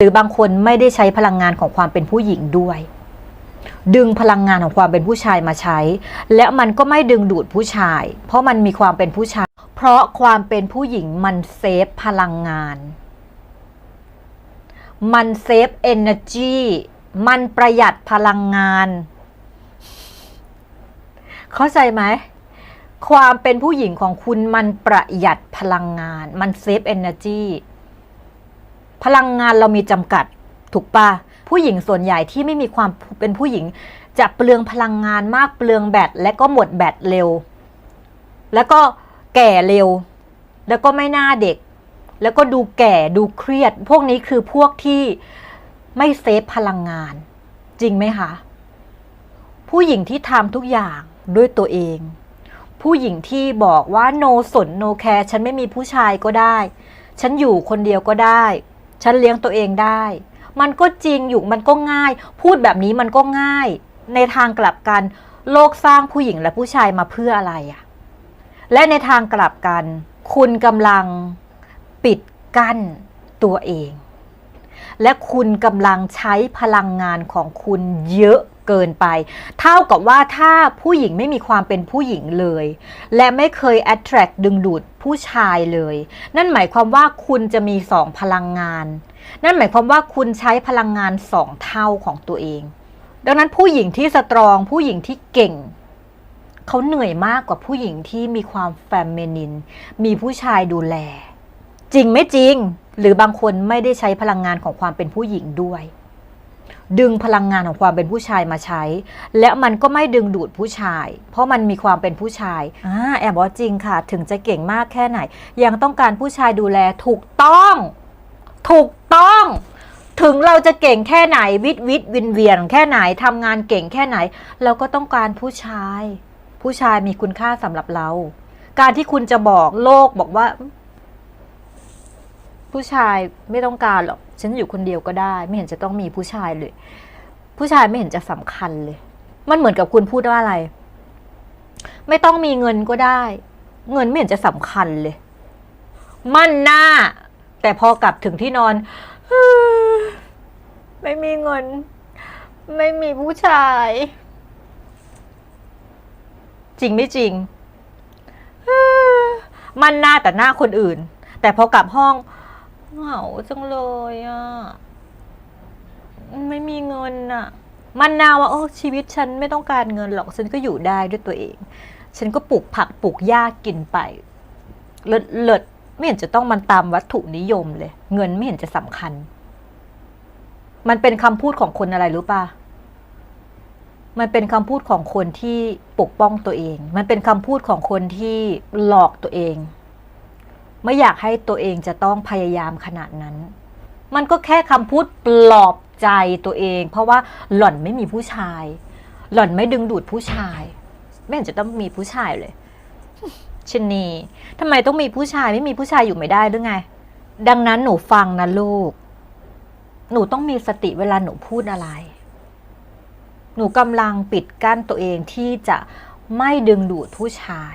หรือบางคนไม่ได้ใช้พลังงานของความเป็นผู้หญิงด้วย ดึงพลังงานของความเป็นผู้ชายมาใช้ และมันก็ไม่ดึงดูดผู้ชาย เพราะมันมีความเป็นผู้ชาย เพราะความเป็นผู้หญิงมันเซฟพลังงาน มันเซฟเอเนอร์จีมันประหยัดพลังงาน เข้าใจไหมความเป็นผู้หญิงของคุณมันประหยัดพลังงาน มันเซฟเอเนอร์จี พลังงานเรามีจำกัดถูกปะผู้หญิงส่วนใหญ่ที่ไม่มีความเป็นผู้หญิง จะเปลืองพลังงานมากเปลืองแบตและก็หมดแบตเร็ว แล้วก็แก่เร็ว แล้วก็ไม่น่าเด็ก แล้วก็ดูแก่ดูเครียด พวกนี้คือพวกที่ไม่เซฟพลังงาน จริงไหมคะ ผู้หญิงที่ทำทุกอย่างด้วยตัวเอง ผู้หญิงที่บอกว่า no สน no care ฉันไม่มีผู้ชายก็ได้ ฉันอยู่คนเดียวก็ได้ ฉันเลี้ยงตัวเองได้ มันก็จริงอยู่มันก็ง่าย พูดแบบนี้มันก็ง่าย ในทางกลับกัน โลกสร้างผู้หญิงและผู้ชายมาเพื่ออะไรอะและในทางกลับกัน คุณกำลังปิดกั้นตัวเอง และคุณกำลังใช้พลังงานของคุณเยอะ เกินไป เท่ากับว่าถ้าผู้หญิงไม่มีความเป็นผู้หญิงเลย และไม่เคย attract ดึงดูดผู้ชายเลย นั่นหมายความว่าคุณจะมีสองพลังงาน นั่นหมายความว่าคุณใช้พลังงานสองเท่าของตัวเอง ดังนั้นผู้หญิงที่สตรอง ผู้หญิงที่เก่งเขาเหนื่อยมากกว่าผู้หญิงที่มีความแฟมเมนิน มีผู้ชายดูแล จริงไม่จริง หรือบางคนไม่ได้ใช้พลังงานของความเป็นผู้หญิงด้วย ดึงพลังงานของความเป็นผู้ชายมาใช้ และมันก็ไม่ดึงดูดผู้ชาย เพราะมันมีความเป็นผู้ชายอ่าแอบบอกว่าจริงค่ะ ถึงจะเก่งมากแค่ไหน ยังต้องการผู้ชายดูแลถูกต้อง ถูกต้อง ถึงเราจะเก่งแค่ไหนวิทวิทวินเวียนแค่ไหนทำงานเก่งแค่ไหน เราก็ต้องการผู้ชาย ผู้ชายมีคุณค่าสำหรับเรา การที่คุณจะบอกโลกบอกว่า ผู้ชายไม่ต้องการหรอก ฉันอยู่คนเดียวก็ได้ ไม่เห็นจะต้องมีผู้ชายเลย ผู้ชายไม่เห็นจะสำคัญเลย มันเหมือนกับคุณพูดว่าอะไร ไม่ต้องมีเงินก็ได้ เงินไม่เห็นจะสำคัญเลย มั่นหน้า แต่พอกลับถึงที่นอน ไม่มีเงิน ไม่มีผู้ชาย จริงไม่จริง มั่นหน้าแต่หน้าคนอื่น แต่พอกลับห้อง เหงาจังเลยอะ ไม่มีเงินอะ มันนาว่าโอ้ชีวิตฉันไม่ต้องการเงินหรอก ฉันก็อยู่ได้ด้วยตัวเอง ฉันก็ปลูกผักปลูกหญ้ากินไป เลิศเลิศไม่เห็นจะต้องมันตามวัตถุนิยมเลย เงินไม่เห็นจะสำคัญ มันเป็นคำพูดของคนอะไรรู้ป่ะมันเป็นคำพูดของคนที่ปกป้องตัวเอง มันเป็นคำพูดของคนที่หลอกตัวเอง ไม่อยากให้ตัวเองจะต้องพยายามขนาดนั้น มันก็แค่คำพูดปลอบใจตัวเอง เพราะว่าหล่อนไม่มีผู้ชาย หล่อนไม่ดึงดูดผู้ชาย ไม่เห็นจะต้องมีผู้ชายเลยชนีทำไมต้องมีผู้ชายไม่มีผู้ชายอยู่ไม่ได้หรือไง ดังนั้นหนูฟังนะลูก หนูต้องมีสติเวลาหนูพูดอะไร หนูกำลังปิดกั้นตัวเองที่จะไม่ดึงดูดผู้ชาย